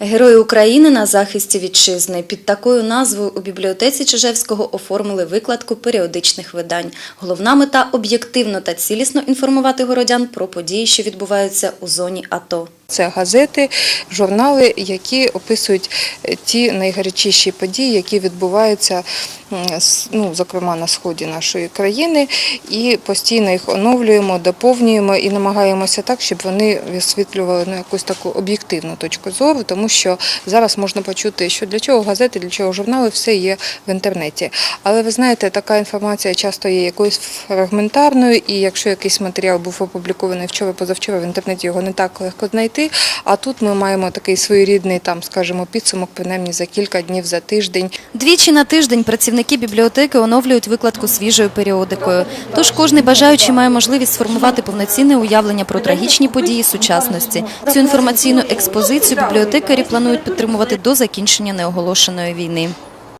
Герої України на захисті вітчизни. Під такою назвою у бібліотеці Чижевського оформили викладку періодичних видань. Головна мета об'єктивно та цілісно інформувати городян про події, що відбуваються у зоні АТО. Це газети, журнали, які описують е, ті найгарячіші події, які відбуваються, ну, зокрема на сході нашої країни, і постійно їх оновлюємо, доповнюємо і намагаємося так, щоб вони висвітлювали ну, якусь таку об'єктивну точку зору, тому що зараз можна почути, що для чого газети, для чого журнали, все є в інтернеті. Але ви знаєте, така інформація часто є якоюсь фрагментарною, і якщо якийсь матеріал був опублікований вчора, позавчора в інтернеті його не так легко знайти. А тут ми маємо такий своєрідний, там, скажімо, підсумок, принаймні за кілька днів, за тиждень. Двічі на тиждень працівники бібліотеки оновлюють викладку свіжою періодикою. Тож кожний бажаючий має можливість сформувати повноцінне уявлення про трагічні події сучасності. Цю інформаційну експозицію бібліотекарі планують підтримувати до закінчення неоголошеної війни.